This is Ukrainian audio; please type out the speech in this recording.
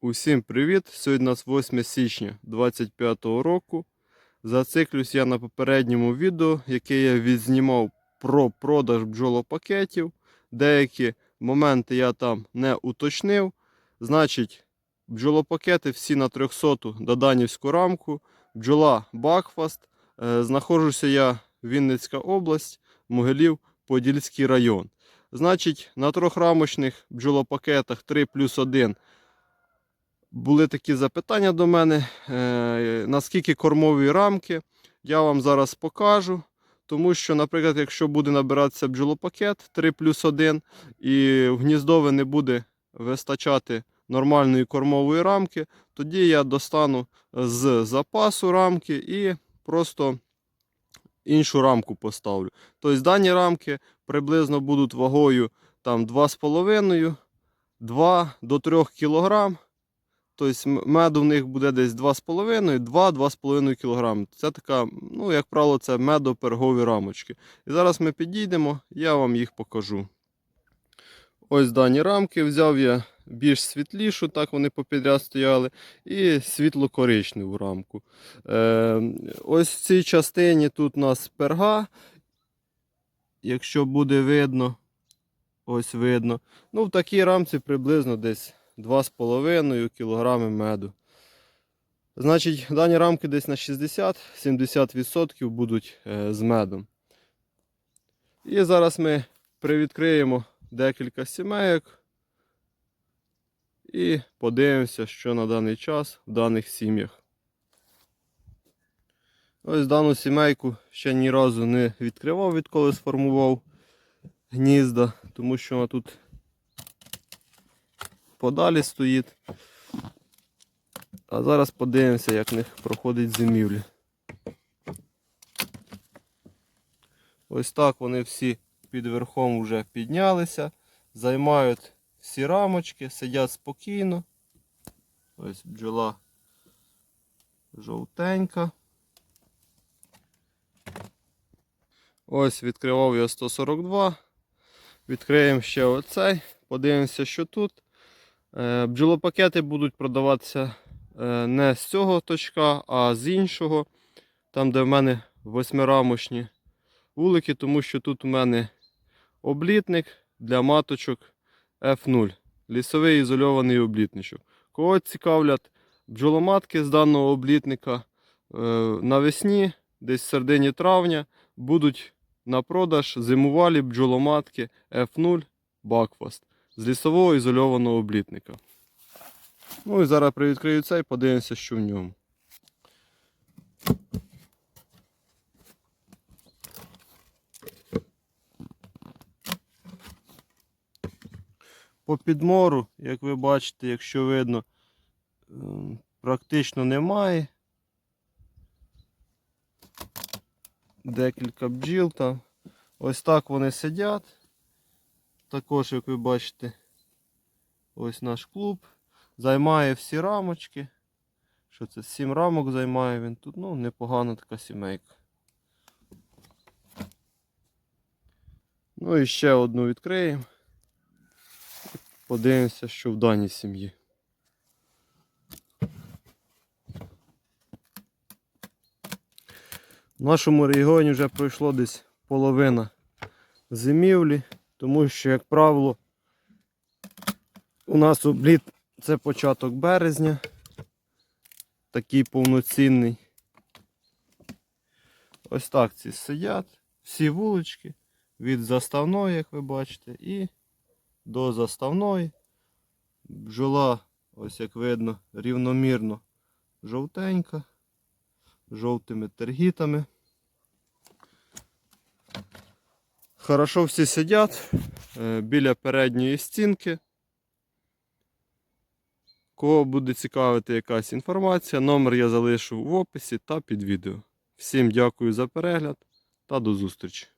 Усім привіт! Сьогодні у нас 8 січня 2025 року. Зациклюсь я на попередньому відео, яке я відзнімав про продаж бджолопакетів. Деякі моменти я там не уточнив. Значить, бджолопакети всі на 300 Доданівську рамку. Бджола Бакфаст. Е, Знаходжуся я Вінницька область, Могилів, Подільський район. Значить, на трьохрамочних бджолопакетах 3 плюс 1 були такі запитання до мене, е, наскільки кормові рамки. Я вам зараз покажу. Тому що, наприклад, якщо буде набиратися бджолопакет 3 плюс 1 і в гніздове не буде вистачати нормальної кормової рамки, тоді я достану з запасу рамки і просто іншу рамку поставлю. Тобто дані рамки приблизно будуть вагою там 2,5 2 до 3 кг. Тобто меду в них буде десь 2,5, 2-2,5 кг. Це така, ну, як правило, це медопергові рамочки. І зараз ми підійдемо, я вам їх покажу. Ось дані рамки. Взяв я більш світлішу, так вони попідряд стояли, і світло-коричневу рамку. Е, ось в цій частині тут у нас перга. Якщо буде видно, ось видно. Ну, в такій рамці приблизно десь 2,5 кг меду. Значить, дані рамки десь на 60-70% будуть е, з медом. І зараз ми привідкриємо декілька сімейок і подивимося, що на даний час в даних сім'ях. Ось дану сімейку ще ні разу не відкривав, відколи сформував гнізда, тому що вона тут подалі стоїть. А зараз подивимося, як в них проходить зимівля. Ось так вони всі під верхом вже піднялися, займають всі рамочки, сидять спокійно. Ось бджола жовтенька. Ось відкривав я 142. Відкриємо ще оцей. Подивимося, що тут. Е, Бджолопакети будуть продаватися е, не з цього точка, а з іншого. Там, де в мене восьмирамочні вулики, тому що тут у мене облітник для маточок F0. Лісовий ізольований облітничок. Кого цікавлять бджоломатки з даного облітника е, навесні, десь в середині травня, будуть на продаж зимувалі бджоломатки F0 Бакфаст з лісового ізольованого облітника. Ну і зараз привідкрию цей, подивимося, що в ньому. По підмору, як ви бачите, якщо видно, ем, практично немає. Декілька бджіл там. Ось так вони сидять. Також, як ви бачите, ось наш клуб. Займає всі рамочки. Що це? Сім рамок займає він тут. Ну, непогана така сімейка. Ну і ще одну відкриємо. Подивимося, що в даній сім'ї. В нашому регіоні вже пройшло десь половина зимівлі, тому що, як правило, у нас обліт це початок березня, такий повноцінний. Ось так ці сидять, всі вулички від заставної, як ви бачите, і до заставної. Бджола, ось як видно, рівномірно жовтенька, жовтими тергітами. Хорошо всі сидять е, біля передньої стінки. Кого буде цікавити якась інформація, номер я залишу в описі та під відео. Всім дякую за перегляд та до зустрічі!